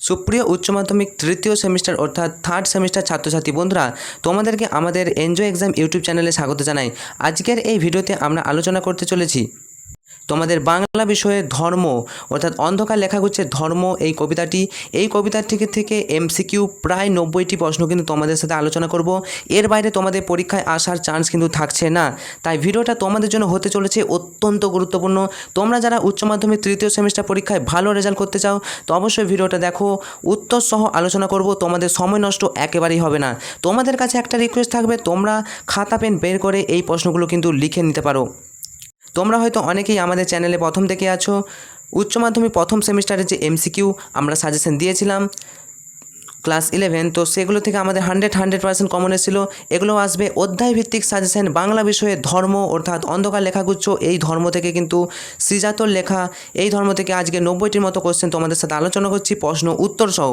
সুপ্রিয় উচ্চ মাধ্যমিক তৃতীয় সেমিস্টার অর্থাৎ থার্ড সেমিস্টার ছাত্রছাত্রী বন্ধুরা, তোমাদেরকে আমাদের এনজয় এক্সাম ইউটিউব চ্যানেলে স্বাগত জানাই। আজকের এই ভিডিওতে আমরা আলোচনা করতে চলেছি তোমাদের বাংলা বিষয়ে ধর্ম, অর্থাৎ অন্ধকার লেখাগুচ্ছের ধর্ম, এই কবিতাটি, এই কবিতার থেকে থেকে এমসিকিউ প্রায় নব্বইটি প্রশ্ন কিন্তু তোমাদের সাথে আলোচনা করব। এর বাইরে তোমাদের পরীক্ষায় আসার চান্স কিন্তু থাকছে না। তাই ভিডিওটা তোমাদের জন্য হতে চলেছে অত্যন্ত গুরুত্বপূর্ণ। তোমরা যারা উচ্চ মাধ্যমিক তৃতীয় সেমিস্টার পরীক্ষায় ভালো রেজাল্ট করতে চাও, তো অবশ্যই ভিডিওটা দেখো। উত্তর সহ আলোচনা করব, তোমাদের সময় নষ্ট একেবারেই হবে না। তোমাদের কাছে একটা রিকোয়েস্ট থাকবে, তোমরা খাতা, পেন বের করে এই প্রশ্নগুলো কিন্তু লিখে নিতে পারো। তোমরা হয়তো অনেকেই আমাদের চ্যানেলে প্রথম থেকে আছো। উচ্চ মাধ্যমিক প্রথম সেমিস্টারে যে এমসিকিউ, আমরা সাজেশন দিয়েছিলাম। ক্লাস ইলেভেন, তো সেগুলো থেকে আমাদের হান্ড্রেড হান্ড্রেড পার্সেন্ট কমন এসেছিল। এগুলো আসবে অধ্যায় ভিত্তিক সাজেশন, বাংলা বিষয়ে ধর্ম, অর্থাৎ অন্ধকার লেখাগুচ্ছ, এই ধর্ম থেকে কিন্তু সৃজাতর লেখা, এই ধর্ম থেকে আজকে নব্বইটির মতো কোশ্চেন তোমাদের সাথে আলোচনা করছি, প্রশ্ন, উত্তর সহ।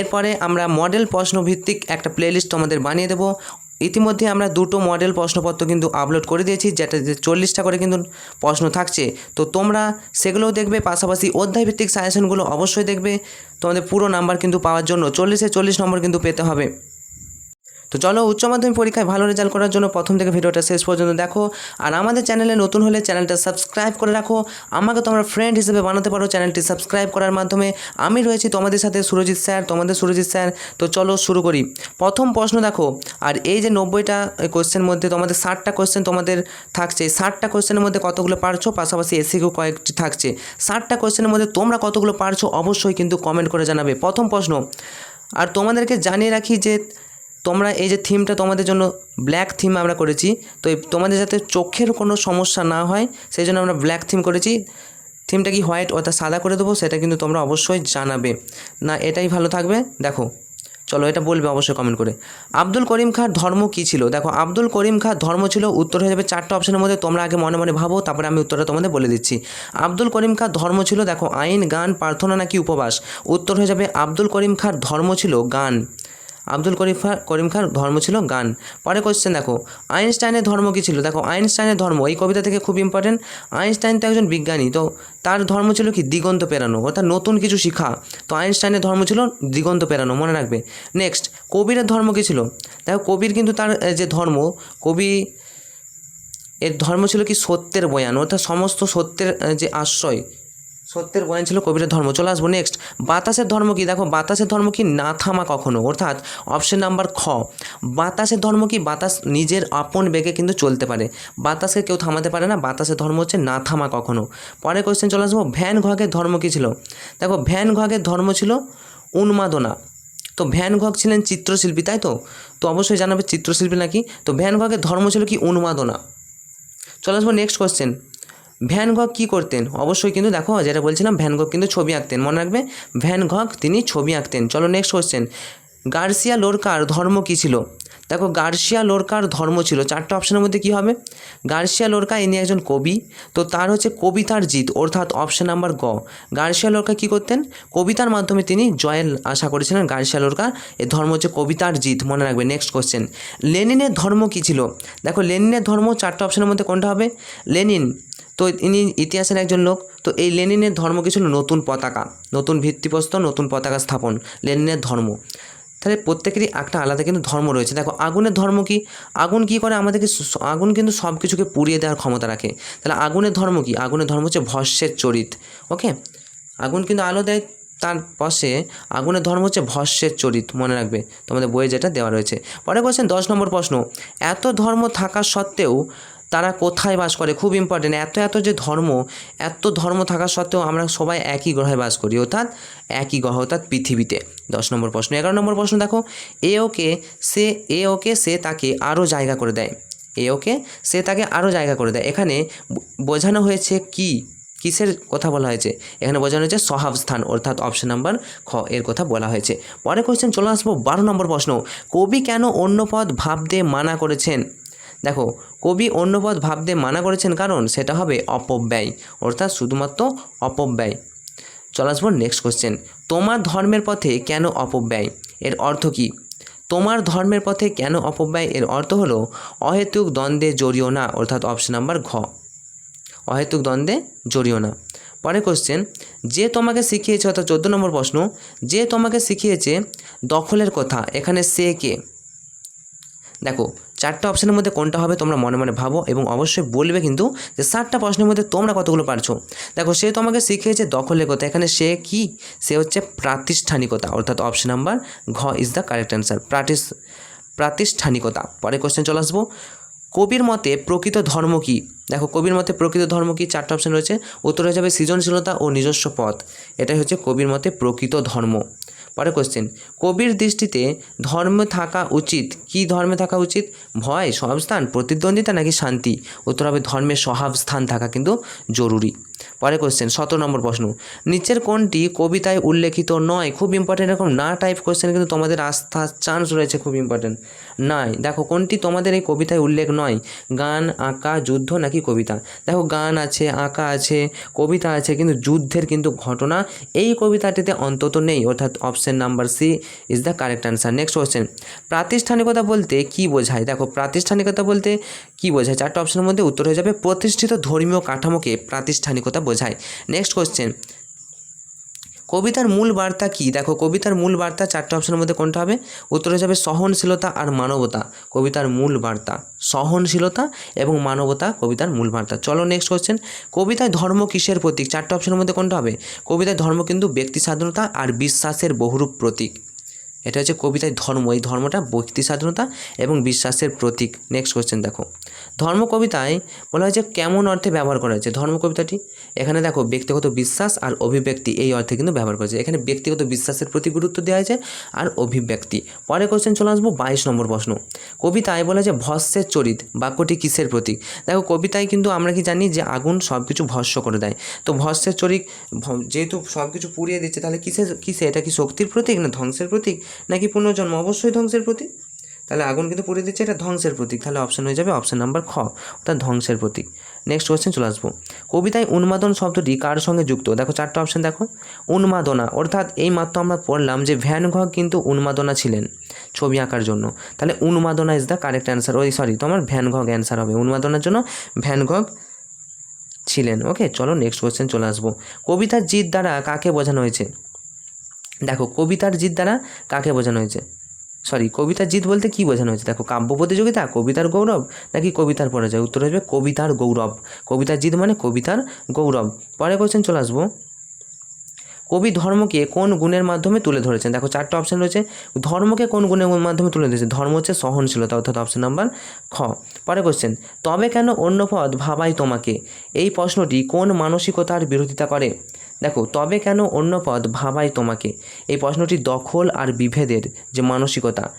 এরপরে আমরা মডেল প্রশ্নভিত্তিক একটা প্লেলিস্ট তোমাদের বানিয়ে দেবো। ইতিমধ্যে আমরা দুটো মডেল প্রশ্নপত্র কিন্তু আপলোড করে দিয়েছি যেটাতে চল্লিশটা করে কিন্তু প্রশ্ন থাকছে। তো তোমরা সেগুলোও দেখবে, পাশাপাশি অধ্যায়ভিত্তিক সাজেশনগুলো অবশ্যই দেখবে। তোমাদের পুরো নাম্বার কিন্তু পাওয়ার জন্য চল্লিশে চল্লিশ নম্বর কিন্তু পেতে হবে। তো চলো উচ্চ মাধ্যমিক পরীক্ষায় ভালো রেজাল্ট করার জন্য প্রথম থেকে ভিডিওটা শেষ পর্যন্ত দেখো। আর আমাদের চ্যানেলে নতুন হলে চ্যানেলটা সাবস্ক্রাইব করে রাখো। আমাকে তোমরা ফ্রেন্ড হিসেবে বানাতে পারো চ্যানেলটি সাবস্ক্রাইব করার মাধ্যমে। আমি রয়েছি তোমাদের সাথে সুরজিৎ স্যার, তোমাদের সুরজিৎ স্যার। তো চলো শুরু করি। প্রথম প্রশ্ন দেখো, আর এই যে নব্বইটা কোশ্চেন মধ্যে তোমাদের ষাটটা কোশ্চেন তোমাদের থাকছে। ষাটটা কোশ্চেনের মধ্যে কতগুলো পারছ? পাশাপাশি এসিকেও কয়েকটি থাকছে। ষাটটা কোশ্চেনের মধ্যে তোমরা কতগুলো পারছ? অবশ্যই কিন্তু কমেন্ট করে জানাবে। প্রথম প্রশ্ন, আর তোমাদেরকে জানিয়ে রাখি যে তোমরা এই যে থিমটা তোমাদের জন্য ব্ল্যাক থিম আমরা করেছি, তো তোমাদের যাতে চোখের কোনো সমস্যা না হয়, সেই জন্য আমরা ব্ল্যাক থিম করেছি। থিমটা কি হোয়াইট অর্থাৎ সাদা করে দেবো, সেটা কিন্তু তোমরা অবশ্যই জানাবে। না, এটাই ভালো থাকবে, দেখো। চলো, এটা বলবে অবশ্যই কমেন্ট করে। আব্দুল করিম খাঁর ধর্ম কী ছিল? দেখো, আব্দুল করিম খাঁর ধর্ম ছিল উত্তর হয়ে যাবে চারটা অপশনের মধ্যে, তোমরা আগে মনে মনে ভাবো, তারপরে আমি উত্তরটা তোমাদের বলে দিচ্ছি। আব্দুল করিম খাঁর ধর্ম ছিল, দেখো, আইন, গান, প্রার্থনা নাকি উপবাস? উত্তর হয়ে যাবে, আব্দুল করিম খাঁর ধর্ম ছিল গান। আব্দুল করিম করিম খার ধর্ম ছিল গান। পরে কোশ্চেন দেখো, আইনস্টাইনের ধর্ম কী ছিল? দেখো, আইনস্টাইনের ধর্ম, এই কবিতা থেকে খুব ইম্পর্টেন্ট আইনস্টাইন তো একজন বিজ্ঞানী, তো তার ধর্ম ছিল কি? দিগন্ত পেরানো, অর্থাৎ নতুন কিছু শিখা। তো আইনস্টাইনের ধর্ম ছিল দিগন্ত পেরানো, মনে রাখবে। নেক্সট কবিরের ধর্ম কী ছিল? দেখো, কবির কিন্তু তার যে ধর্ম, কবি, এর ধর্ম ছিল কি? সত্যের বয়ান, অর্থাৎ সমস্ত সত্যের যে আশ্রয়। সত্যের বয়ান ছিল কবিরের ধর্ম। চলে আসব নেক্সট বাতাসের ধর্ম কি? দেখো, বাতাসের ধর্ম কি না থামা কখনো? অর্থাৎ অপশন নাম্বার খ। বাতাসের ধর্ম কি? বাতাস নিজের আপন বেগে কিন্তু চলতে পারে। বাতাসকে কেউ থামাতে পারে না। বাতাসের ধর্ম হচ্ছে না থামা কখনো। পরে কোয়েশ্চেন চলে আসব, ভ্যান ঘগের ধর্ম কি ছিল? দেখো, ভ্যান ঘগের ধর্ম ছিল উন্মাদনা। তো ভ্যান ঘগ ছিলেন চিত্রশিল্পী, তাই তো? তো অবশ্যই জানাবে চিত্রশিল্পী নাকি? তো ভ্যান ঘগের ধর্ম ছিল কি? উন্মাদনা। চলে আসব নেক্সট কোশ্চেন ভ্যান গগ কী করতেন? অবশ্যই কিন্তু দেখো, যেটা বলছিলাম ভ্যান গগ কিন্তু ছবি আঁকতেন। মনে রাখবে ভ্যান গগ তিনি ছবি আঁকতেন। চলো নেক্সট কোশ্চেন গার্সিয়া লোরকার ধর্ম কী ছিল? দেখো, গার্সিয়া লোরকার ধর্ম ছিল। চারটা অপশানের মধ্যে কী হবে? গার্সিয়া লোরকা, ইনি একজন কবি। তো তার হচ্ছে কবিতার জিত, অর্থাৎ অপশান নাম্বার গ। গার্সিয়া লোরকা কী করতেন? কবিতার মাধ্যমে তিনি জয়ের আশা করেছিলেন। গার্সিয়া লোরকা এর ধর্ম হচ্ছে কবিতার জিত। মনে রাখবে নেক্সট কোশ্চেন লেনিনের ধর্ম কী ছিল? দেখো, লেনিনের ধর্ম চারটা অপশনের মধ্যে কোনটা হবে? লেনিন তো ইনি ইতিহাসের একজন লোক, তো এই লেনিনের ধর্ম কি ছিল? নতুন পতাকা। নতুন ভিত্তিপ্রস্তর, নতুন পতাকা স্থাপন। লেনিনের ধর্ম। তাহলে প্রত্যেকেরই একটা আলাদা কিন্তু ধর্ম রয়েছে। দেখো, আগুনের ধর্ম কি? আগুন কি করে আমাদেরকে আগুন কিন্তু সব কিছুকে পুড়িয়ে দেওয়ার ক্ষমতা রাখে। তাহলে আগুনের ধর্ম কি? আগুনের ধর্ম হচ্ছে ভস্যের চরিত। ওকে? আগুন কিন্তু আলো দেয়, তার পাশে আগুনের ধর্ম হচ্ছে ভস্যের চরিত। মনে রাখবে, তোমাদের বইয়ে যেটা দেওয়া রয়েছে। পরে কোশ্চেন দশ নম্বর প্রশ্ন। এত ধর্ম থাকা সত্ত্বেও তারা কোথায় বাস করে? খুব ইম্পর্টেন্ট এত এত যে ধর্ম, এত ধর্ম থাকা সত্ত্বেও আমরা সবাই একই গ্রহে বাস করি, অর্থাৎ একই গ্রহ, অর্থাৎ পৃথিবীতে। দশ নম্বর প্রশ্ন। এগারো নম্বর প্রশ্ন দেখো। এ ওকে সে, এ ওকে সে তাকে আরও জায়গা করে দেয়। এ ওকে সে তাকে আরও জায়গা করে দেয়। এখানে বোঝানো হয়েছে কি? কিসের কথা বলা হয়েছে? এখানে বোঝানো হয়েছে সহাব স্থান, অর্থাৎ অপশন নাম্বার খ, এর কথা বলা হয়েছে। পরে কোয়েশ্চেন চলে আসব বারো নম্বর প্রশ্ন। কবি কেন অন্য পদ ভাবতে মানা করেছেন? দেখো, কবি অন্য পদ ভাবতে মানা করেছেন কারণ সেটা হবে অপব্যয়, অর্থাৎ শুধুমাত্র অপব্যয়। চলে আসব নেক্সট কোশ্চেন তোমার ধর্মের পথে কেন অপব্যয়? এর অর্থ কী? তোমার ধর্মের পথে কেন অপব্যয়? এর অর্থ হলো, অহেতুক দ্বন্দ্বে জড়িও না, অর্থাৎ অপশন নাম্বার ঘ। অহেতুক দ্বন্দ্বে জড়িও না। পরে কোশ্চেন যে তোমাকে শিখিয়েছে, অর্থাৎ চোদ্দ নম্বর প্রশ্ন, যে তোমাকে শিখিয়েছে দখলের কথা, এখানে সে কে? দেখো চারটা অপশানের মধ্যে কোনটা হবে তোমরা মনে মনে ভাবো এবং অবশ্যই বলবে কিন্তু যে সাতটা প্রশ্নের মধ্যে তোমরা কতগুলো পারছ। দেখো, সে তোমাকে শিখিয়েছে দখলের কথা এখানে সে কি? সে হচ্ছে প্রাতিষ্ঠানিকতা, অর্থাৎ অপশন নাম্বার ঘ ইজ দ্য কারেক্ট অ্যান্সার প্রাতিস প্রাতিষ্ঠানিকতা। পরে কোশ্চেন চলে আসব। কবির মতে প্রকৃত ধর্ম কি? দেখো, কবির মতে প্রকৃত ধর্ম কি? চারটা অপশন রয়েছে। উত্তর হয়ে যাবে সৃজনশীলতা ও নিজস্ব পথ। এটাই হচ্ছে কবির মতে প্রকৃত ধর্ম। পরে কোশ্চেন কবির দৃষ্টিতে ধর্মে থাকা উচিত? কি ধর্মে থাকা উচিত? ভয়, সহাবস্থান, প্রতিদ্বন্দ্বিতা নাকি শান্তি? উত্তর হবে ধর্মের সহাবস্থান থাকা কিন্তু জরুরি। পরে কোশ্চেন সতেরো নম্বর প্রশ্ন। নিচের কোনটি কবিতায় উল্লেখিত নয়? খুব ইম্পর্টেন্ট এরকম না টাইপ কোশ্চেন কিন্তু তোমাদের আস্থা চান্স রয়েছে খুব ইম্পর্টেন্ট নয়, দেখো কোনটি তোমাদের এই কবিতায় উল্লেখ নয়? গান, আঁকা, যুদ্ধ নাকি কবিতা? দেখো গান আছে, আঁকা আছে, কবিতা আছে, কিন্তু যুদ্ধের কিন্তু ঘটনা এই কবিতাটিতে অন্তত নেই। অর্থাৎ option number C is the correct answer next question প্রাতিষ্ঠানিকতা বলতে কি বোঝায়? দেখো প্রাতিষ্ঠানিকতা বলতে কি বোঝায়? চারটা অপশনের মধ্যে উত্তর হয়ে যাবে, প্রতিষ্ঠিত ধর্মীয় কাঠামোকে প্রাতিষ্ঠানিকতা বোঝায়। নেক্সট কোশ্চেন কবিতার মূল বার্তা কি? দেখো, কবিতার মূল বার্তা চারটে অপশনের মধ্যে কোনটা হবে? উত্তর যাবে সহনশীলতা আর মানবতা। কবিতার মূল বার্তা, সহনশীলতা এবং মানবতা কবিতার মূল বার্তা। চলো নেক্সট কোশ্চেন কবিতায় ধর্ম কিসের প্রতীক? চারটে অপশনের মধ্যে কোনটা হবে? কবিতায় ধর্ম কিন্তু ব্যক্তি স্বাধীনতা আর বিশ্বাসের বহুরূপ প্রতীক। এটা হচ্ছে কবিতায় ধর্ম। এই ধর্মটা ব্যক্তি স্বাধীনতা এবং বিশ্বাসের প্রতীক। নেক্সট কোশ্চেন দেখো। ধর্ম কবিতায় বলা হয়েছে কেমন অর্থে ব্যবহার করা হয়েছে। ধর্ম কবিতাটি এখানে দেখো, ব্যক্তিগত বিশ্বাস আর অভিব্যক্তি, এই অর্থে কিন্তু ব্যবহার করেছে এখানে ব্যক্তিগত বিশ্বাসের প্রতি গুরুত্ব দেওয়া হয়েছে আর অভিব্যক্তি। পরে কোশ্চেন চলে আসব বাইশ নম্বর প্রশ্ন। কবিতায় বলা হয়েছে ভস্যের চরিত, বাক্যটি কিসের প্রতীক? দেখো, কবিতায় কিন্তু আমরা কি জানি যে আগুন সব কিছু ভস্য করে দেয়। তো ভস্যের চরিত যেহেতু সব কিছু পুড়িয়ে দিচ্ছে, তাহলে কিসের, কিসে? এটা কি শক্তির প্রতীক না ধ্বংসের প্রতীক? নাকি পুনর্জন্ম? অবশ্যই ধ্বংসের প্রতীক। তাহলে আগুন কিন্তু পুড়িয়ে দিচ্ছে, এটা ধ্বংসের প্রতীক। তাহলে অপশন হয়ে যাবে অপশন নাম্বার খ অর্থাৎ ধ্বংসের প্রতীক। নেক্সট কোয়েশ্চেন চলে আসব। কবিতায় উন্মাদন শব্দটি কার সঙ্গে যুক্ত? দেখো চারটা অপশন দেখো। উন্মাদনা, অর্থাৎ এই মাত্র আমরা পড়লাম যে ভ্যান গগ কিন্তু উন্মাদনা ছিলেন ছবি আঁকার জন্য। তাহলে উন্মাদনা ইজ দ্য কারেক্ট অ্যান্সার ওই সরি তোমার ভ্যান গগ অ্যান্সার হবে। উন্মাদনার জন্য ভ্যান গগ ছিলেন। ওকে চলো নেক্সট কোয়েশ্চেন চলে আসব। কবিতার জিত দ্বারা কাকে বোঝানো হয়েছে? দেখো, কবিতার জিত দ্বারা কাকে বোঝানো হয়েছে? সরি কবিতার জিত বলতে কি বোঝানো হয়েছে? দেখো, কাব্য প্রতিযোগিতা, কবিতার গৌরব, নাকি কবিতার পরাজয়? উত্তর হবে কবিতার গৌরব। কবিতার জিত মানে কবিতার গৌরব। পরে কোশ্চেন চলে আসব। কবি ধর্মকে কোন গুণের মাধ্যমে তুলে ধরেছেন? দেখো, চারটে অপশন রয়েছে। ধর্মকে কোন গুণের মাধ্যমে তুলে ধরেছে? ধর্ম হচ্ছে সহনশীলতা, অর্থাৎ অপশন নাম্বার খ। পরে কোশ্চেন তবে কেন অন্য পদ ভাবাই তোমাকে? এই প্রশ্নটি কোন মানসিকতার বিরোধিতা করে? দেখো, তবে কেন অন্য পদ ভাবাই তোমাকে? এই প্রশ্নটি দখল আর বিভেদের যে মানসিকতা।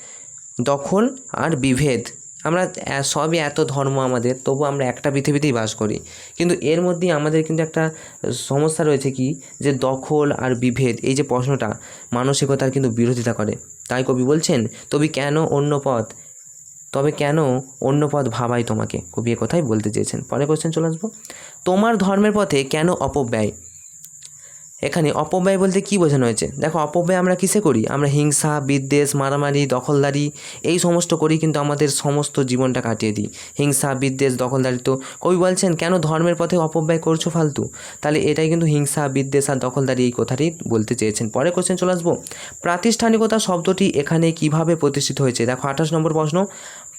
দখল আর বিভেদ। আমরা সবই এত ধর্ম আমাদের, তবু আমরা একটা পৃথিবীতেই বাস করি। কিন্তু এর মধ্যে আমাদের কিন্তু একটা সমস্যা রয়েছে কি? যে দখল আর বিভেদ, এই যে প্রশ্নটা, মানসিকতার কিন্তু বিরোধিতা করে। তাই কবি বলছেন, তবে কেন অন্য পথ তবে কেন অন্য পথ ভাবাই তোমাকে? কবি কথাই বলতে চেয়েছেন। পরে কোশ্চেন চলে আসব। তোমার ধর্মের পথে কেন অপব্যয়? এখানে অপব্যয় বলতে কি বোঝানো হয়েছে? দেখো, অপব্যয় আমরা কিসে করি? আমরা হিংসা, বিদ্বেষ, মারামারি, দখলদারি, এই সমস্ত করি কিন্তু আমাদের সমস্ত জীবনটা কাটিয়ে দিই। হিংসা, বিদ্বেষ, দখলদারি তো কবি বলছেন, কেন ধর্মের পথে অপব্যয় করছ ফালতু? তাহলে এটাই কিন্তু হিংসা, বিদ্বেষ আর দখলদারি এই কথাটি বলতে চেয়েছেন। পরে কোশ্চেন চলে আসব। প্রাতিষ্ঠানিকতা শব্দটি এখানে কীভাবে প্রতিষ্ঠিত হয়েছে? দেখো, আঠাশ নম্বর প্রশ্ন।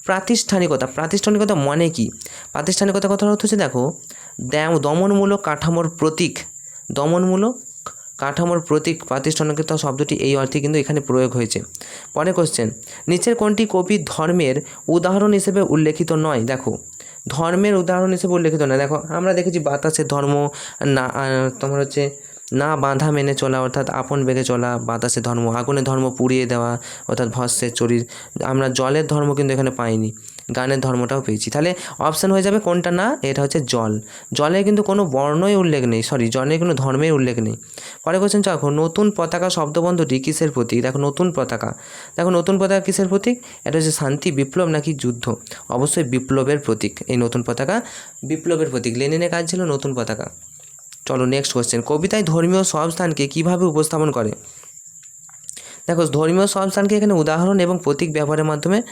প্রাতিষ্ঠানিকতা প্রাতিষ্ঠানিকতা মানে কি? প্রাতিষ্ঠানিকতা কথার অর্থ হচ্ছে, দেখো দমনমূলক কাঠামোর প্রতীক। দমনমূলক কাঠামোর প্রতীক প্রাতিষ্ঠানিকতা শব্দটি এই অর্থে কিন্তু এখানে প্রয়োগ হয়েছে। পরে কোশ্চেন নিচের কোনটি কবি ধর্মের উদাহরণ হিসেবে উল্লেখিত নয়? দেখো, ধর্মের উদাহরণ হিসেবে উল্লেখিত নয়। দেখো, আমরা দেখেছি বাতাসের ধর্ম, না তোমার হচ্ছে না বাঁধা মেনে চলা, অর্থাৎ আপন বেগে চলা বাতাসের ধর্ম আগুনের ধর্ম পুড়িয়ে দেওয়া, অর্থাৎ ভস্যের চরির, আমরা জলের ধর্ম কিন্তু এখানে পাইনি। গানের ধর্মটাও পেয়েছি। তাহলে অপশান হয়ে যাবে কোনটা না? এটা হচ্ছে জল। জলের কিন্তু কোনো বর্ণই উল্লেখ নেই সরি জলের কোনো ধর্মের উল্লেখ নেই। পরে কোশ্চেন দেখো নতুন পতাকা শব্দবন্ধটি কিসের প্রতীক? দেখো নতুন পতাকা। দেখো নতুন পতাকা কিসের প্রতীক? এটা হচ্ছে শান্তি, বিপ্লব নাকি যুদ্ধ? অবশ্যই বিপ্লবের প্রতীক, এই নতুন পতাকা বিপ্লবের প্রতীক। লেনিনের কাজ ছিল নতুন পতাকা। চলো নেক্সট কোশ্চেন কবিতায় ধর্মীয় সব স্থানকে কীভাবে উপস্থাপন করে? দেখো, ধর্মীয় সংস্থানকে এখানে উদাহরণ এবং প্রতীক ব্যবহারের মাধ্যমে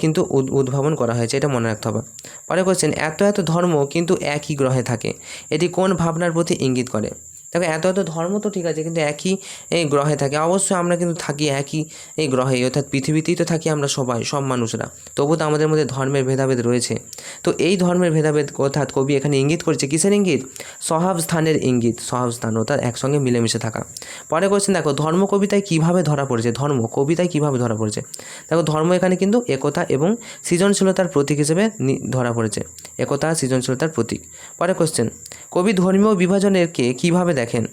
কিন্তু উদ- উদ্ভাবন করা হয়েছে, এটা মনে রাখতে হবে। পরে কোশ্চেন এত এত ধর্ম কিন্তু একই গ্রহে থাকে। এটি কোন ভাবনার প্রতি ইঙ্গিত করে? দেখো, এত এত ধর্ম তো ঠিক আছে, কিন্তু একই, এই গ্রহে থাকে। অবশ্যই আমরা কিন্তু থাকি একই, এই গ্রহে অর্থাৎ পৃথিবীতেই তো থাকি আমরা সবাই, সব মানুষরা। তবু তো আমাদের মধ্যে ধর্মের ভেদাভেদ রয়েছে। তো এই ধর্মের ভেদাভেদ, অর্থাৎ কবি এখানে ইঙ্গিত করছে, কিসের ইঙ্গিত? স্বভাব স্থানের ইঙ্গিত স্বভাব স্থান অর্থাৎ একসঙ্গে মিলেমিশে থাকা। পরে কোশ্চেন দেখো, ধর্ম কবিতায় কীভাবে ধরা পড়েছে? ধর্ম কবিতায় কীভাবে ধরা পড়েছে? দেখো, ধর্ম এখানে কিন্তু একতা এবং সৃজনশীলতার প্রতীক হিসেবে ধরা পড়েছে। একতা, সৃজনশীলতার প্রতীক। পরে কোশ্চেন কবি ধর্মীয় বিভাজনেরকে কীভাবে দেখেন?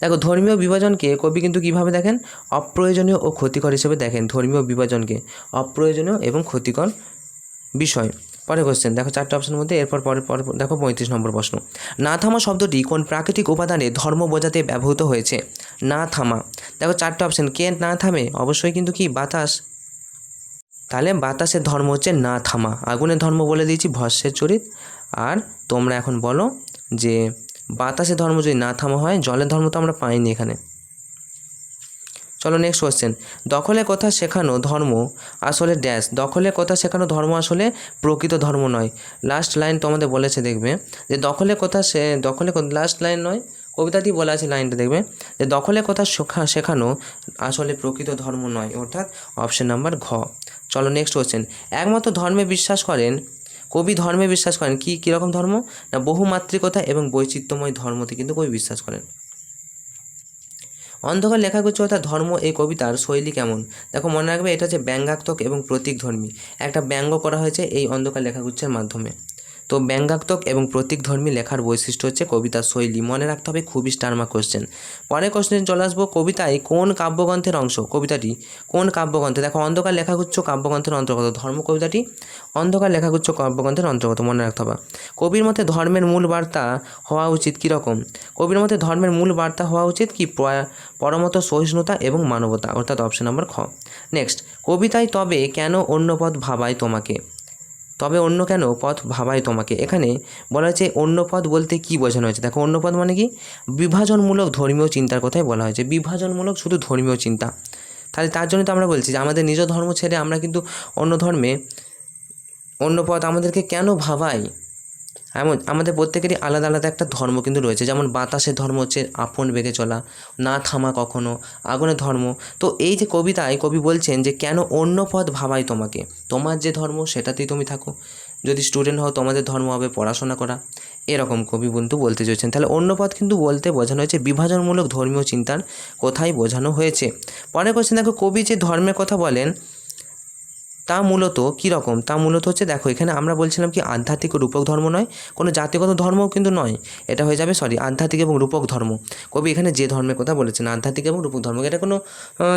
দেখো, ধর্মীয় বিভাজনকে কবি কিন্তু কীভাবে দেখেন? অপ্রয়োজনীয় ও ক্ষতিকর হিসেবে দেখেন ধর্মীয় বিভাজনকে। অপ্রয়োজনীয় এবং ক্ষতিকর বিষয়। পরে কোশ্চেন দেখো চারটে অপশনের মধ্যে, এরপর পরে পরে দেখো পঁয়ত্রিশ নম্বর প্রশ্ন। না থামা শব্দটি কোন প্রাকৃতিক উপাদানে ধর্ম বোঝাতে ব্যবহৃত হয়েছে? না থামা দেখো চারটে অপশন কে না থামে? অবশ্যই কিন্তু কি? বাতাস। তাহলে বাতাসের ধর্ম হচ্ছে না থামা। আগুনের ধর্ম বলে দিয়েছি, ভস্যের চরিত। আর তোমরা এখন বলো যে বাতাসের ধর্ম যদি না থামা হয়, জলের ধর্ম তো আমরা পাইনি এখানে। চলো নেক্সট কোশ্চেন দখলে কথা শেখানো ধর্ম আসলে ড্যাশ দখলে কথা শেখানো ধর্ম আসলে প্রকৃত ধর্ম নয়। লাস্ট লাইন তোমাদের বলেছে দেখবে যে দখলে কথা সে দখলে লাস্ট লাইন নয়, কবিতাটি বলা আছে লাইনটা দেখবে। যে দখলে কথা শেখা, শেখানো আসলে প্রকৃত ধর্ম নয়, অর্থাৎ অপশন নাম্বার ঘ। চলো নেক্সট কোশ্চেন একমাত্র ধর্মে বিশ্বাস করেন, কবি ধর্মে বিশ্বাস করেন কি কীরকম ধর্ম? না বহুমাত্রিকতা এবং বৈচিত্র্যময় ধর্মতে কিন্তু কবি বিশ্বাস করেন? অন্ধকার লেখাগুচ্ছ অর্থাৎ ধর্ম এই কবিতার শৈলী কেমন? দেখো মনে রাখবে এটা হচ্ছে ব্যঙ্গাত্মক এবং প্রতীকধর্মী। একটা ব্যঙ্গ করা হয়েছে এই অন্ধকার লেখাগুচ্ছের মাধ্যমে। তো ব্যঙ্গাত্মক এবং প্রতীকধর্মী লেখার বৈশিষ্ট্য হচ্ছে কবিতার শৈলী মনে রাখতে হবে, খুবই স্টারমা কোশ্চেন পরে কোশ্চেন চলে আসব, কবিতায় কোন কাব্যগ্রন্থের অংশ? কবিতাটি কোন কাব্যগ্রন্থে? দেখো, অন্ধকার লেখাগুচ্ছ কাব্যগ্রন্থের অন্তর্গত। ধর্ম কবিতাটি অন্ধকার লেখাগুচ্ছ কাব্যগ্রন্থের অন্তর্গত, মনে রাখতে হবে। কবির মতে ধর্মের মূল বার্তা হওয়া উচিত কীরকম? কবির মতে ধর্মের মূল বার্তা হওয়া উচিত কি? পরমত, সহিষ্ণুতা এবং মানবতা, অর্থাৎ অপশন নম্বর খ। নেক্সট কবিতায় তবে কেন অন্য পথ ভাবায় তোমাকে? তবে অন্য কেন পথ ভাবায় তোমাকে? এখানে বলা হয়েছে অন্য পথ বলতে কি বোঝানো হয়েছে? দেখো, অন্য পথ মানে কি? বিভাজনমূলক ধর্মীয় চিন্তার কথাই বলা হয়েছে। বিভাজনমূলক শুধু ধর্মীয় চিন্তা। তাহলে তার জন্য তো আমরা বলছি যে আমাদের নিজ ধর্ম ছেড়ে আমরা কিন্তু অন্য ধর্মে অন্য পথ আমাদেরকে কেন ভাবায়? এমন, আমাদের প্রত্যেকেরই আলাদা আলাদা একটা ধর্ম কিন্তু রয়েছে। যেমন বাতাসের ধর্ম হচ্ছে আপন বেগে চলা, না থামা কখনো, আগুনের ধর্ম। তো এই যে কবিতায় কবি বলছেন যে, কেন অন্য পথ ভাবাই তোমাকে? তোমার যে ধর্ম, সেটাতেই তুমি থাকো। যদি স্টুডেন্ট হও, তোমাদের ধর্ম হবে পড়াশোনা করা। এরকম কবি বন্ধু বলতে চাইছেন তাহলে অন্য পথ কিন্তু বলতে বোঝানো হয়েছে, বিভাজনমূলক ধর্মীয় চিন্তার কথাই বোঝানো হয়েছে? পরে কোশ্চেন দেখো, কবি যে ধর্মের কথা বলেন তা মূলত কীরকম? তা মূলত হচ্ছে দেখো, এখানে আমরা বলছিলাম কি আধ্যাত্মিক রূপক ধর্ম নয়, কোনো জাতিগত ধর্মও কিন্তু নয়। এটা হয়ে যাবে সরি আধ্যাত্মিক এবং রূপক ধর্ম। কবি এখানে যে ধর্মের কথা বলেছেন, আধ্যাত্মিক এবং রূপক ধর্ম, এটা কোনো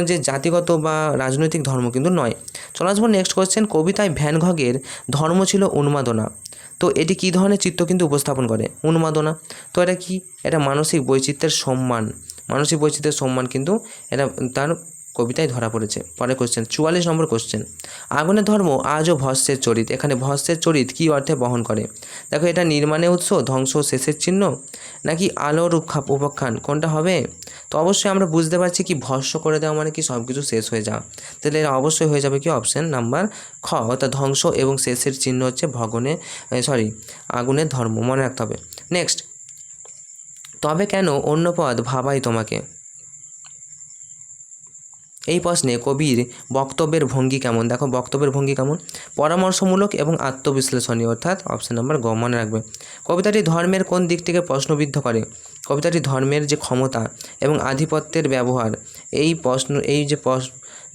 যে জাতিগত বা রাজনৈতিক ধর্ম কিন্তু নয়। চলে আসব নেক্সট কোয়েশ্চেন কবিতায় ভ্যানঘগের ধর্ম ছিল উন্মাদনা। তো এটি কী ধরনের চিত্র কিন্তু উপস্থাপন করে? উন্মাদনা। তো এটা কি? এটা মানসিক বৈচিত্র্যের সম্মান। মানসিক বৈচিত্র্যের সম্মান কিন্তু এটা, তার কবিতায় ধরা পড়েছে। পরে কোশ্চেন চুয়াল্লিশ নম্বর কোশ্চেন আগুনের ধর্ম, আজও ভস্যের চরিত। এখানে ভস্যের চরিত কী অর্থে বহন করে? দেখো, এটা নির্মাণে উৎস, ধ্বংস শেষের চিহ্ন। নাকি আলোর উৎখাপ উপাখ্যান, কোনটা হবে? তো অবশ্যই আমরা বুঝতে পারছি কি ভস্য করে দেওয়া মানে কি সব কিছু শেষ হয়ে যাওয়া। তাহলে এটা অবশ্যই হয়ে যাবে কি অপশন নাম্বার খ, অর্থাৎ ধ্বংস এবং শেষের চিহ্ন হচ্ছে ভগনে সরি আগুনের ধর্ম, মনে রাখতে হবে। নেক্সট তবে কেন অন্য পদ ভাবাই তোমাকে? এই প্রশ্নে কবির বক্তব্যের ভঙ্গি কেমন? দেখো, বক্তব্যের ভঙ্গি কেমন? পরামর্শমূলক এবং আত্মবিশ্লেষণী অর্থাৎ অপশন নাম্বার গ, মনে রাখবে। কবিতাটি ধর্মের কোন দিক থেকে প্রশ্নবিদ্ধ করে? কবিতাটি ধর্মের যে ক্ষমতা এবং আধিপত্যের ব্যবহার, এই প্রশ্ন, এই যে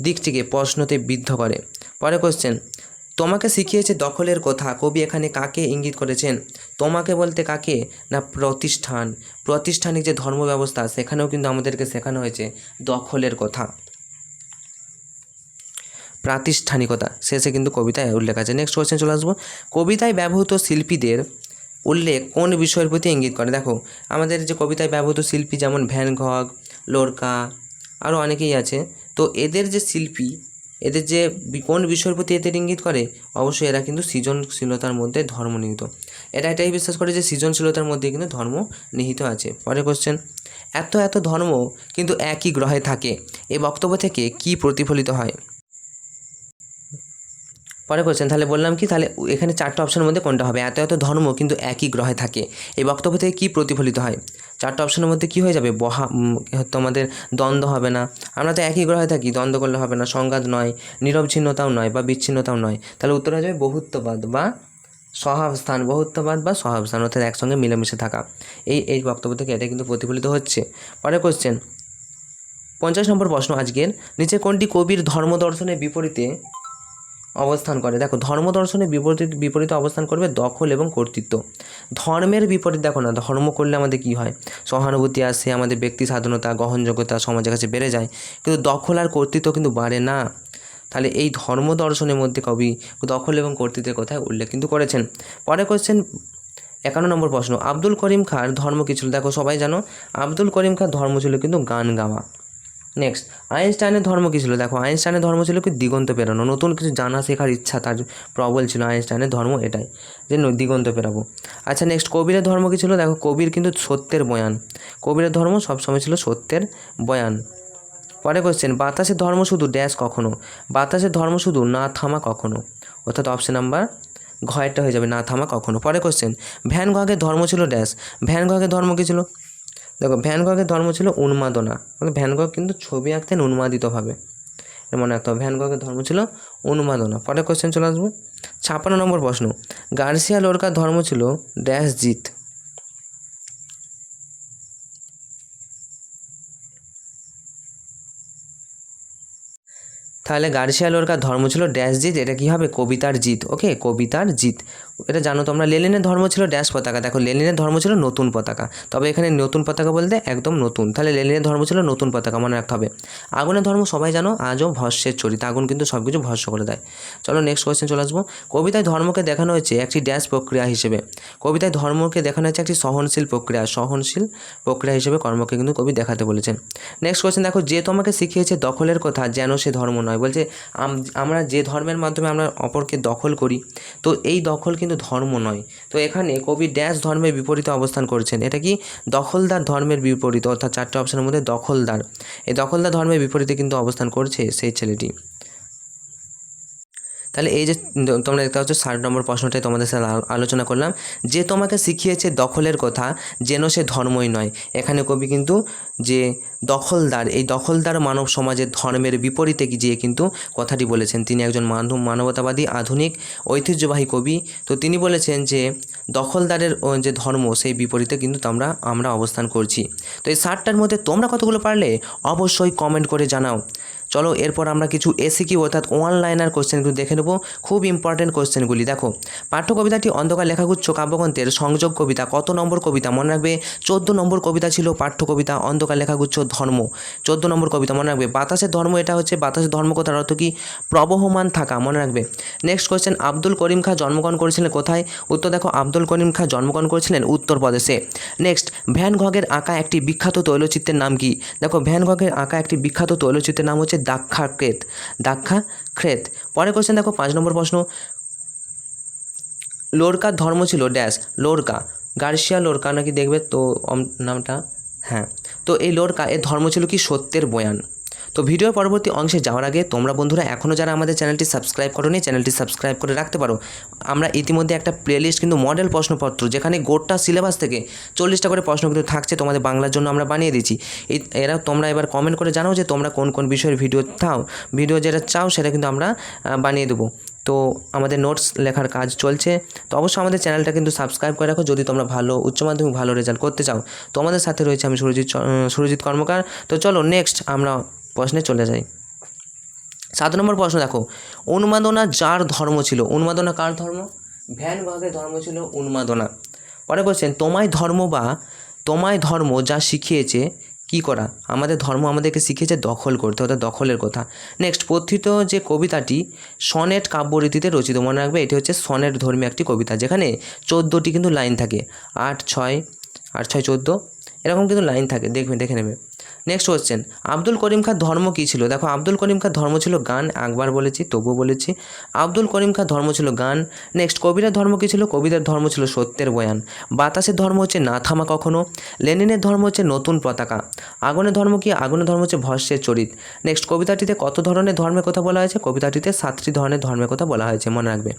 দিকটিকে প্রশ্নতে বিদ্ধ করে। পরে কোশ্চেন তোমাকে শিখিয়েছে দখলের কথা, কবি এখানে কাকে ইঙ্গিত করেছেন? তোমাকে বলতে কাকে? না, প্রতিষ্ঠান। প্রতিষ্ঠানিক যে ধর্ম ব্যবস্থা সেখানেও কিন্তু আমাদেরকে শেখানো হয়েছে দখলের কথা। প্রাতিষ্ঠানিকতা। শেষে কিন্তু কবিতায় উল্লেখ আছে। নেক্সট কোয়েশ্চেন চলে আসব। কবিতায় ব্যবহৃত শিল্পীদের উল্লেখ কোন বিষয়ের প্রতি ইঙ্গিত করে? দেখো, আমাদের যে কবিতায় ব্যবহৃত শিল্পী যেমন ভ্যান গগ লোরকা আরও অনেকেই আছে। তো এদের যে শিল্পী, এদের যে কোন বিষয়ের প্রতি এদের ইঙ্গিত করে? অবশ্যই এরা কিন্তু সৃজনশীলতার মধ্যে ধর্ম নিহিত এরা এটাই বিশ্বাস করে যে সৃজনশীলতার মধ্যে কিন্তু ধর্ম নিহিত আছে। পরে কোশ্চেন এত এত ধর্ম কিন্তু একই গ্রহে থাকে। এই বক্তব্য থেকে কি প্রতিফলিত হয়? পরে কোশ্চেন তাহলে বললাম কি, তাহলে এখানে চারটে অপশনের মধ্যে কোনটা হবে? এত এত ধর্ম কিন্তু একই গ্রহে থাকে। এই বক্তব্য থেকে কী প্রতিফলিত হয়? চারটে অপশনের মধ্যে কী হয়ে যাবে? বহা তোমাদের দ্বন্দ্ব হবে না। আমরা তো একই গ্রহে থাকি, দ্বন্দ্ব করলে হবে না, সংঘাত নয়, নিরবচ্ছিন্নতাও নয় বা বিচ্ছিন্নতাও নয়। তাহলে উত্তর হয়ে যাবে বহুত্ববাদ বা সহাবস্থান, বহুত্ববাদ বা সহাবস্থান অর্থাৎ একসঙ্গে মিলেমিশে থাকা। এই এই বক্তব্য থেকে এটা কিন্তু প্রতিফলিত হচ্ছে। পরে কোশ্চেন পঞ্চাশ নম্বর প্রশ্ন আজকের। নিচে কোনটি কবির ধর্ম দর্শনের বিপরীতে অবস্থান করে। দেখো, ধর্ম দর্শনের বিপরীত, বিপরীতে অবস্থান করবে দখল এবং কর্তৃত্ব। ধর্মের বিপরীত, দেখো না, ধর্ম করলে আমাদের কি হয়? সহানুভূতি আসে, আমাদের ব্যক্তি স্বাধীনতা, গ্রহণযোগ্যতা সমাজের কাছে বেড়ে যায়। কিন্তু দখল আর কর্তৃত্ব কিন্তু বাড়ে না। তাহলে এই ধর্ম দর্শনের মধ্যে কবি দখল এবং কর্তৃত্বের কথা উল্লেখ কিন্তু করেছেন। পরে কোশ্চেন একান্ন নম্বর প্রশ্ন, আব্দুল করিম খাঁর ধর্ম কী ছিল? দেখো, সবাই জানো, আব্দুল করিম খাঁর ধর্ম ছিল কিন্তু গান গাওয়া। নেক্সট আইনস্টাইনের ধর্ম কী ছিল? দেখো আইনস্টাইনের ধর্ম ছিল কি? দিগন্ত পেরানো। নতুন কিছু জানা শেখার ইচ্ছা, তার প্রবল ছিল আইনস্টাইনের ধর্ম এটাই, যে দিগন্ত পেরাবো। আচ্ছা নেক্সট কবিরের ধর্ম কী ছিল? দেখো, কবির কিন্তু সত্যের বয়ান। কবিরের ধর্ম সবসময় ছিল সত্যের বয়ান। পরে কোশ্চেন বাতাসের ধর্ম শুধু ড্যাশ কখনো? বাতাসের ধর্ম শুধু না থামা কখনো? অর্থাৎ অপশন নাম্বার ঘয়টা হয়ে যাবে না থামা কখনো। পরে কোশ্চেন ভ্যান গগের ধর্ম ছিল ড্যাশ ভ্যান গগের ধর্ম কী ছিল? দেখো ভ্যানগকের ধর্ম ছিল উন্মাদনা। মানে ভ্যান কিন্তু ছবি আঁকতেন উন্মাদিতভাবে। মনে রাখতে হবে ভ্যান গগের ধর্ম ছিল উন্মাদনা। পরে কোশ্চেন চলে আসবে। ছাপ্পান্ন নম্বর প্রশ্ন, গার্সিয়া লোরকার ধর্ম ছিল ড্যাশ জিত তাহলে গার্সিয়া লোরকার ধর্ম ছিল ড্যাশ জিত এটা কী হবে? কবিতার জিত ওকে কবিতার জিত এটা জানো তোমরা, লেনিনের ধর্ম ছিল ড্যাশ পতাকা। দেখো, লেনিনের ধর্ম ছিল নতুন পতাকা। তবে এখানে নতুন পতাকা বলতে একদম নতুন। তাহলে লেনিনের ধর্ম ছিল নতুন পতাকা, মনে রাখতে হবে। আগুনের ধর্ম সবাই জানো, আজও ভস্যের চরিত আগুন কিন্তু সব কিছু ভস্য করে দেয়। চলো নেক্সট কোয়েশ্চেন চলে আসব। কবিতায় ধর্মকে দেখানো হয়েছে একটি ড্যাশ প্রক্রিয়া হিসেবে। কবিতায় ধর্মকে দেখানো হয়েছে একটি সহনশীল প্রক্রিয়া। সহনশীল প্রক্রিয়া হিসেবে কর্মকে কিন্তু কবি দেখাতে বলেছেন। নেক্সট কোয়েশ্চেন দেখো, যে তোমাকে শিখিয়েছে দখলের কথা, যেন সে ধর্ম নয়। বলছে, আম- আমরা যে ধর্মের মাধ্যমে আমরা অপরকে দখল করি, তো এই দখল কিন্তু ধর্ম নয়। তো এখানে কবি ড্যাশ ধর্মের বিপরীতে অবস্থান করছেন। এটা কি? দখলদার ধর্মের বিপরীত, অর্থাৎ চারটে অপশনের মধ্যে দখলদার। এই দখলদার ধর্মের বিপরীতে কিন্তু অবস্থান করছে সেই ছেলেটি। তাহলে এই যে তোমরা দেখতে পাচ্ছ ষাট নম্বর প্রশ্নটাই তোমাদের সাথে আলোচনা করলাম। যে তোমাকে শিখিয়েছে দখলের কথা, যেন সে ধর্মই নয়। এখানে কবি কিন্তু যে দখলদার, এই দখলদার মানব সমাজের ধর্মের বিপরীতে গিয়ে কিন্তু কথাটি বলেছেন। তিনি একজন মানব, মানবতাবাদী, আধুনিক, ঐতিহ্যবাহী কবি। তো তিনি বলেছেন যে দখলদারের যে ধর্ম, সেই বিপরীতে কিন্তু আমরা আমরা অবস্থান করছি। তো এই ষাটটার মধ্যে তোমরা কতগুলো পারলে? অবশ্যই কমেন্ট করে জানাও। চলো এরপর আমরা কিছু এসিকিউ অর্থাৎ ওয়ান লাইনার কোশ্চেনগুলো দেখে নেব। খুব ইম্পর্টেন্ট কোশ্চেনগুলি দেখো। পাঠ্য কবিতাটি অন্ধকার লেখাগুচ্ছ কাব্যগ্রন্থের সংযোগ কবিতা, কত নম্বর কবিতা মনে রাখবে? চোদ্দ নম্বর কবিতা ছিল পাঠ্য কবিতা অন্ধকার লেখাগুচ্ছ ধর্ম। চোদ্দ নম্বর কবিতা মনে রাখবে? বাতাসের ধর্ম, এটা হচ্ছে বাতাসের ধর্ম কথার অর্থ কি? প্রবহমান থাকা, মনে রাখবে। নেক্সট কোশ্চেন আব্দুল করিম খাঁ জন্মগ্রহণ করেছিলেন কোথায়? উত্তর দেখো, আব্দুল করিম খাঁ জন্মগ্রহণ করেছিলেন উত্তরপ্রদেশে। নেক্সট ভ্যান ঘগের আঁকা একটি বিখ্যাত তৈলচিত্রের নাম কি? দেখো, ভ্যান ঘগের আঁকা একটি বিখ্যাত তৈলচিত্রের নাম হচ্ছে দাক্ষা ক্রেত। দাক্ষা ক্রেত। পরের কোশ্চেন দেখো, পাঁচ নম্বর প্রশ্ন। লোরকার ধর্ম ছিল ড্যাশ, লোরকা। গার্সিয়া লোরকা নাকি দেখবে? তো নামটা হ্যাঁ। তো এই লোরকা, এর ধর্ম ছিল কি? সত্যের বয়ান। তো ভিডিওর পরবর্তী অংশে যাওয়ার আগে তোমরা বন্ধুরা এখনও যারা আমাদের চ্যানেলটি সাবস্ক্রাইব করোনি, চ্যানেলটি সাবস্ক্রাইব করে রাখতে পারো। আমরা ইতিমধ্যে একটা প্লেলিস্ট কিন্তু মডেল প্রশ্নপত্র, যেখানে গোটা সিলেবাস থেকে চল্লিশটা করে প্রশ্ন কিন্তু থাকছে তোমাদের বাংলার জন্য আমরা বানিয়ে দিচ্ছি এরা তোমরা এবার কমেন্ট করে জানাও যে তোমরা কোন কোন বিষয়ের ভিডিও চাও। ভিডিও যেটা চাও সেটা কিন্তু আমরা বানিয়ে দেবো। তো আমাদের নোটস লেখার কাজ চলছে। তো অবশ্যই আমাদের চ্যানেলটা কিন্তু সাবস্ক্রাইব করে রাখো। যদি তোমরা ভালো, উচ্চ মাধ্যমিক, ভালো রেজাল্ট করতে চাও, তোমাদের সাথে রয়েছে আমি সুরজিৎ সুরজিৎ কর্মকার। তো চলো নেক্সট আমরা প্রশ্নে চলে যাই। সাত নম্বর প্রশ্ন দেখো, উন্মাদনা যার ধর্ম ছিল, উন্মাদনা কার ধর্ম? ভ্যান গগের ধর্ম ছিল উন্মাদনা। পরে বলছেন, তোমায় ধর্ম বা তোমায় ধর্ম যা শিখিয়েছে কি করা? আমাদের ধর্ম আমাদেরকে শিখিয়েছে দখল করতে, অর্থাৎ দখলের কথা। নেক্সট কথিত যে কবিতাটি সনেট কাব্যরীতিতে রচিত, মনে রাখবে, এটি হচ্ছে সনেট ধর্মী একটি কবিতা, যেখানে চোদ্দোটি কিন্তু লাইন থাকে, আট, ছয় আট, ছয়, চোদ্দ, এরকম কিন্তু লাইন থাকে। দেখবে, দেখে নেবে। নেক্সট কোশ্চেন আব্দুল করিম খার ধর্ম কী ছিল? দেখো, আব্দুল করিম খার ধর্ম ছিল গান একবার বলেছি, তবুও বলেছি। আব্দুল করিম খার ধর্ম ছিল গান। নেক্সট কবিরের ধর্ম কী ছিল? কবিদের ধর্ম ছিল সত্যের বয়ান। বাতাসের ধর্ম হচ্ছে না থামা কখনো। লেনিনের ধর্ম হচ্ছে নতুন পতাকা। আগুনের ধর্ম কি? আগুনের ধর্ম হচ্ছে ভস্যের চরিত। নেক্সট কবিতাটিতে কত ধরনের ধর্মের কথা বলা হয়েছে? কবিতাটিতে সাতটি ধরনের ধর্মের কথা বলা হয়েছে, মনে রাখবে।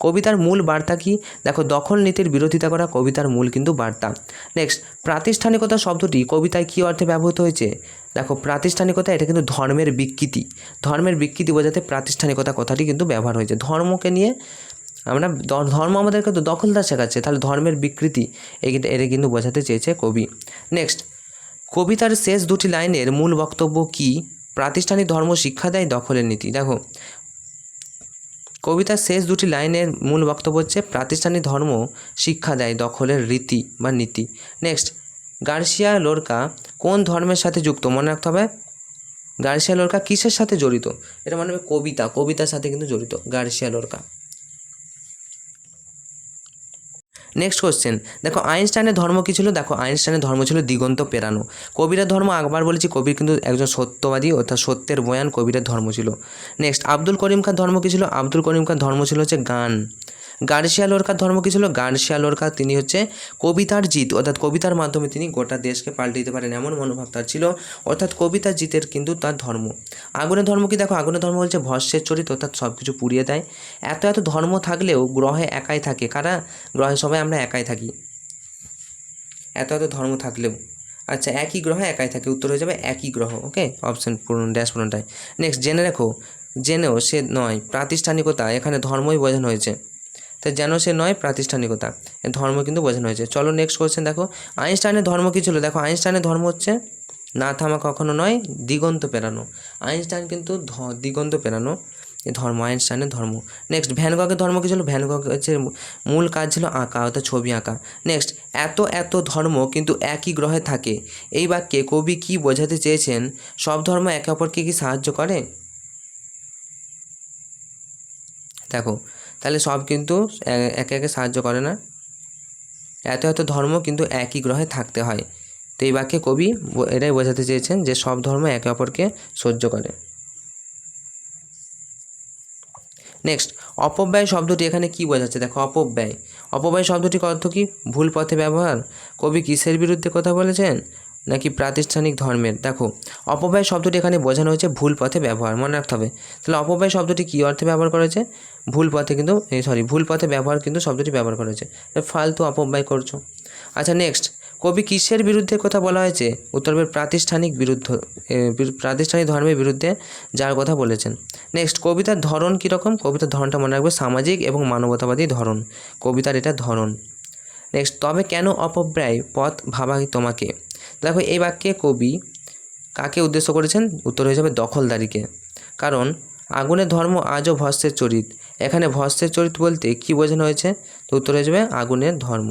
কবিতার মূল বার্তা কি? দেখো, দখল নীতির বিরোধিতা করা কবিতার মূল কিন্তু বার্তা। নেক্সট প্রাতিষ্ঠানিকতা শব্দটি কবিতায় কী অর্থে ব্যবহৃত হয়েছে? দেখো, প্রাতিষ্ঠানিকতা এটা কিন্তু ধর্মের বিকৃতি। ধর্মের বিকৃতি বোঝাতে প্রাতিষ্ঠানিকতা কথাটি কিন্তু ব্যবহার হয়েছে। ধর্মকে নিয়ে আমরা ধর্ম আমাদেরকে তো দখলদার শেখাচ্ছে, তাহলে ধর্মের বিকৃতি এটা কিন্তু বোঝাতে চেয়েছে কবি। নেক্সট কবিতার শেষ দুটি লাইনের মূল বক্তব্য কি? প্রাতিষ্ঠানিক ধর্ম শিক্ষা দেয় দখলের নীতি। দেখো, কবিতার শেষ দুটি লাইনের মূল বক্তব্য হচ্ছে, প্রাতিষ্ঠানিক ধর্ম শিক্ষা দেয় দখলের রীতি বা নীতি। নেক্সট গার্সিয়া লোরকা কোন ধর্মের সাথে যুক্ত? মনে রাখতে হবে, গার্সিয়া লোরকা কিসের সাথে জড়িত? এটা মনে হবে কবিতা, কবিতার সাথে কিন্তু জড়িত, গার্সিয়া লোরকা। নেক্সট কোশ্চেন দেখো আইনস্টাইনের ধর্ম কী ছিল? দেখো আইনস্টাইনের ধর্ম ছিল দিগন্ত পেরানো। কবিরের ধর্ম একবার বলেছি, কবির কিন্তু একজন সত্যবাদী, অর্থাৎ সত্যের বয়ান কবিরের ধর্ম ছিল। নেক্সট আব্দুল করিম খান ধর্ম কী ছিল? আব্দুল করিম খান ধর্ম ছিল হচ্ছে গান। গার্সিয়া লোরকার ধর্ম কী ছিল? গার্সিয়া লোরকা তিনি হচ্ছে কবিতার জিত। অর্থাৎ কবিতার মাধ্যমে তিনি গোটা দেশকে পাল্টে দিতে পারেন এমন মনোভাব তার ছিল। অর্থাৎ কবিতা জিতের কিন্তু তার ধর্ম। আগুনের ধর্ম কি দেখো? আগুনের ধর্ম হচ্ছে ভস্যের চরিত, অর্থাৎ সব কিছু পুড়িয়ে দেয়। এত এত ধর্ম থাকলেও গ্রহে একাই থাকে। কারা? গ্রহে সবাই আমরা একাই থাকি। এত এত ধর্ম থাকলেও। আচ্ছা একই গ্রহে একাই থাকে। উত্তর হয়ে যাবে একই গ্রহ। ওকে? অপশন পূরণ, ড্যাশ পূরণটায়। নেক্সট, জেনে রাখো। জেনেও সে নয়, প্রাতিষ্ঠানিকতা। এখানে ধর্মই বোঝানো হয়েছে। তাই যেন সে নয় প্রাতিষ্ঠানিকতা। ধর্ম কিন্তু বোঝানো হয়েছে। চলো নেক্সট কোয়েশ্চেন দেখো। আইনস্টাইনের ধর্ম কী ছিল? দেখো, আইনস্টাইনের ধর্ম হচ্ছে না থামা কখনো নয়, দিগন্ত পেরানো। আইনস্টাইন কিন্তু দিগন্ত পেরানো ধর্ম, আইনস্টাইনের ধর্ম। নেক্সট ভ্যানগকের ধর্ম কী ছিল? ভ্যানগক হচ্ছে মূল কাজ ছিল আঁকা, অর্থাৎ ছবি আঁকা। নেক্সট এত এত ধর্ম কিন্তু একই গ্রহে থাকে। এই বাক্যে কবি কি বোঝাতে চেয়েছেন? সব ধর্ম একে অপরকে কি সাহায্য করে? দেখো তাহলে সব কিন্তু একে একে সাহায্য করে না। এত এত ধর্ম কিন্তু একই গ্রহে থাকতে হয়। তো এই বাক্যে কবি এটাই বোঝাতে চেয়েছেন যে সব ধর্ম একে অপরকে সহ্য করে। নেক্সট অপব্যয় শব্দটি এখানে কি বোঝাচ্ছে? দেখো, অপব্যয়। অপব্যয় শব্দটির অর্থ কি? ভুল পথে ব্যবহার? কবি কিসের বিরুদ্ধে কথা বলেছেন? নাকি প্রাতিষ্ঠানিক ধর্মের? দেখো, অপব্যয় শব্দটি এখানে বোঝানো হয়েছে ভুল পথে ব্যবহার। মনে রাখতে হবে। তাহলে অপব্যয় শব্দটি কী অর্থে ব্যবহার করেছে ভুল পথে কিন্তু সরি ভুল পথে ব্যবহার কিন্তু শব্দটি ব্যবহার করা হয়েছে। ফালতু অপব্যয় করছ। আচ্ছা নেক্সট কবি কিসের বিরুদ্ধে কথা বলা হয়েছে? উত্তর হবে, প্রাতিষ্ঠানিক বিরুদ্ধ প্রাতিষ্ঠানিক ধর্মের বিরুদ্ধে যার কথা বলেছেন। নেক্সট কবিতার ধরন কীরকম কবিতার ধরনটা মনে রাখবে, সামাজিক এবং মানবতাবাদী ধরন। কবিতার এটা ধরন। নেক্সট তবে কেন অপব্যয়? পথ ভাবাই তোমাকে? দেখো, এই বাক্যে কবি কাকে উদ্দেশ্য করেছেন? উত্তর হয়ে যাবে, দখলদারিকে। কারণ আগুনের ধর্ম আজও ভস্যের চরিত। এখানে ভস্যের চরিত্র বলতে কি বোঝানো হয়েছে? তো উত্তর হয়ে যাবে আগুনের ধর্ম।